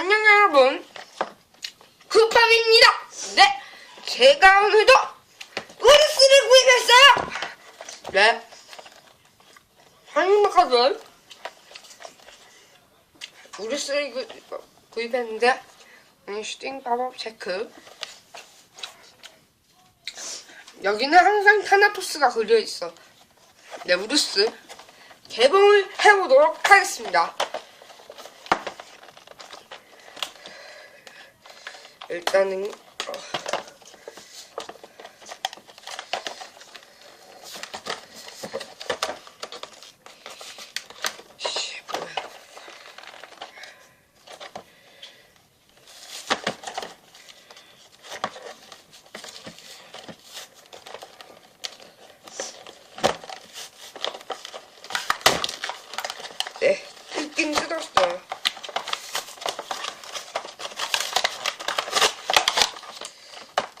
안녕 여러분. 쿠팡입니다. 네. 제가 오늘도 우르스를 구입했어요. 네. 한인마카들 우르스를 구, 구입했는데 음, 슈팅 팝업 체크. 여기는 항상 타나토스가 그려있어. 네 우르스. 개봉을 해보도록 하겠습니다 일단은 어, 씨, 뭐야. 네, 뜯긴 뜯었어요.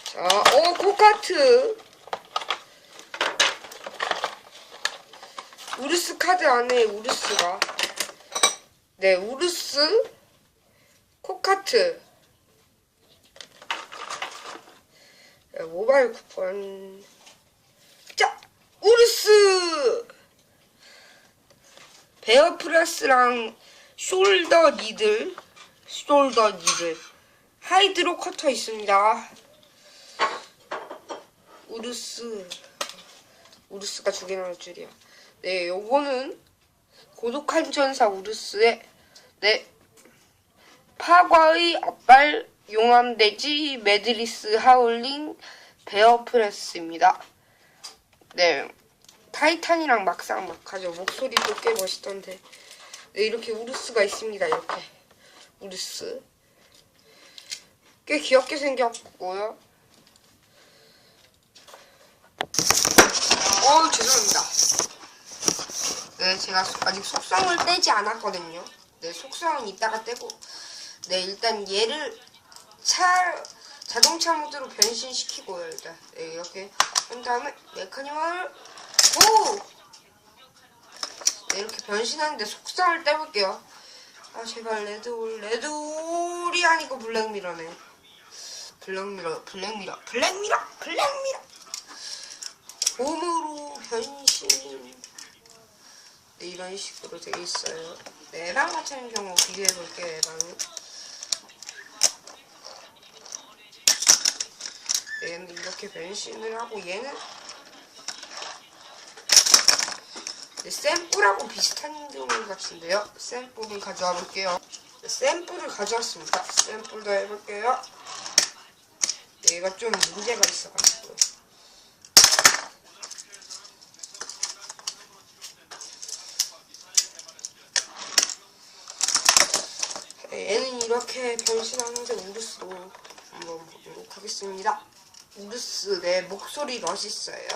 자, 어, 코카트. 우르스 카드 안에 우르스가. 네, 우르스, 코카트. 네, 모바일 쿠폰. 자, 우르스! 베어 프레스랑 숄더 니들, 숄더 니들. 하이드로 커터 있습니다. 우르스 우르스가 두 개 나올 줄이야. 네, 요거는 고독한 천사 우르스의 네 파과의 앞발 용암돼지 메드리스 하울링 베어프레스입니다. 네, 타이탄이랑 막상 막하죠. 목소리도 꽤 멋있던데. 네, 이렇게 우르스가 있습니다. 이렇게 우르스 꽤 귀엽게 생겼고요. 어 죄송합니다. 네 제가 소- 아직 속성을 떼지 않았거든요. 네 속성은 이따가 떼고 네 일단 얘를 차 자동차 모드로 변신시키고요 일단 네 이렇게 한 다음에 메카니멀 오! 네 이렇게 변신하는데 속성을 떼볼게요. 아 제발 레드올 레드올이 아니고 블랙미러네. 블랙미러 블랙미러 블랙미러 블랙미러 변신 네, 이런 식으로 되어 있어요. 네, 에방 같은 경우 비교해 볼게요. 네, 얘는 이렇게 변신을 하고 얘는 네, 샘플하고 비슷한 경우 같은데요. 샘플을 가져와 볼게요. 네, 샘플을 가져왔습니다. 샘플도 해볼게요. 네, 얘가 좀 문제가 있어가지고. 네, 얘는 이렇게 변신하는데 우르스로 한번 보도록 하겠습니다. 우르스 내 목소리 멋있어요.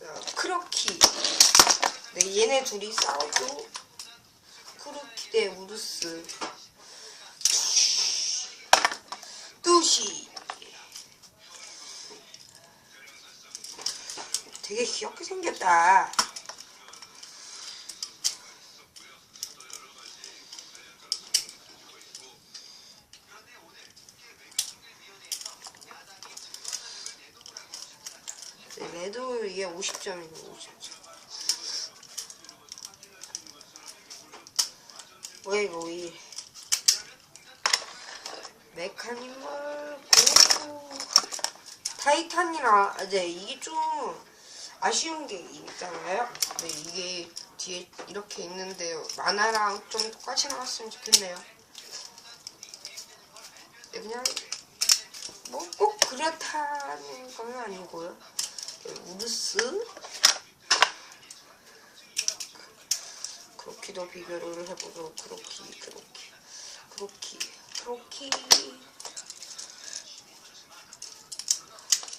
자, 크로키. 네, 얘네 둘이 싸워도 크로키 대 우르스. 뚜시. 되게 귀엽게 생겼다. 네, 레드 이게 50점이고 50점. 왜 이거 이 메카니멀 고 타이탄이랑 아, 네 이게 좀 아쉬운 게 있잖아요. 네 이게 뒤에 이렇게 있는데요. 만화랑 좀 똑같이 나왔으면 좋겠네요. 네, 그냥 뭐 꼭 그렇다는 건 아니고요. 네, 우르스 크로키도 비교를 해보죠. 크로키, 크로키, 크로키, 크로키.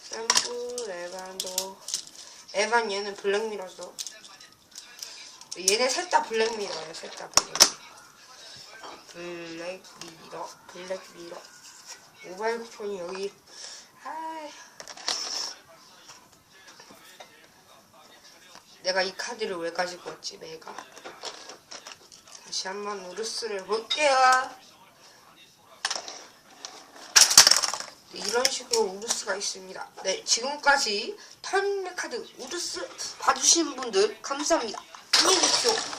샘플, 에반도. 에반 얘는 블랙미러죠. 얘네 셋 다 블랙미러예요. 셋 다 블랙미러. 블랙미러, 블랙미러. 모바일 쿠폰이 여기. 아 내가 이 카드를 왜 가지고 왔지, 내가. 다시 한번 우르스를 볼게요. 네, 이런 식으로 우르스가 있습니다. 네, 지금까지 타임레 카드 우르스 봐주신 분들 감사합니다. 안녕히 계십시오.